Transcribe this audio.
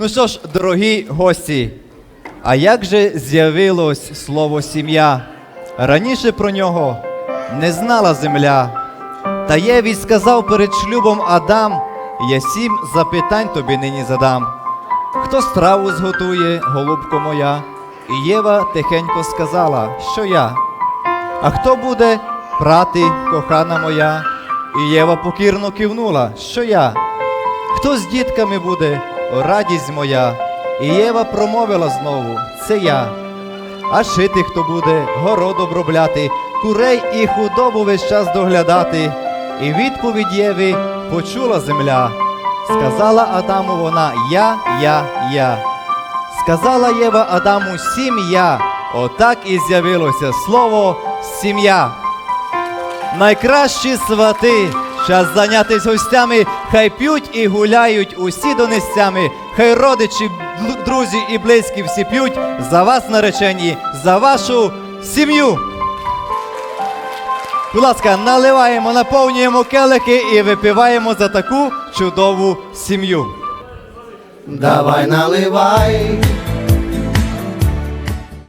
Ну що ж, дорогі гості, а як же з'явилось слово сім'я? Раніше про нього не знала земля. Та Єві сказав перед шлюбом Адам, я сім запитань тобі нині задам. Хто страву зготує, голубко моя? І Єва тихенько сказала, що я. А хто буде прати, кохана моя? І Єва покірно кивнула, що я. Хто з дітками буде, радість моя? І Єва промовила знову, це я. А шити хто буде, город обробляти, курей і худобу весь час доглядати. І відповідь Єви почула земля. Сказала Адаму вона Я, я, я. Сказала Єва Адаму сім'я. Отак і з'явилося слово сім'я. Найкращі свати, час зайнятись гостями, хай п'ють і гуляють усі донестями, хай родичі, друзі і близькі всі п'ють за вас, наречені, за вашу сім'ю. Будь ласка, наливаємо, наповнюємо келихи і випиваємо за таку чудову сім'ю. Давай наливай,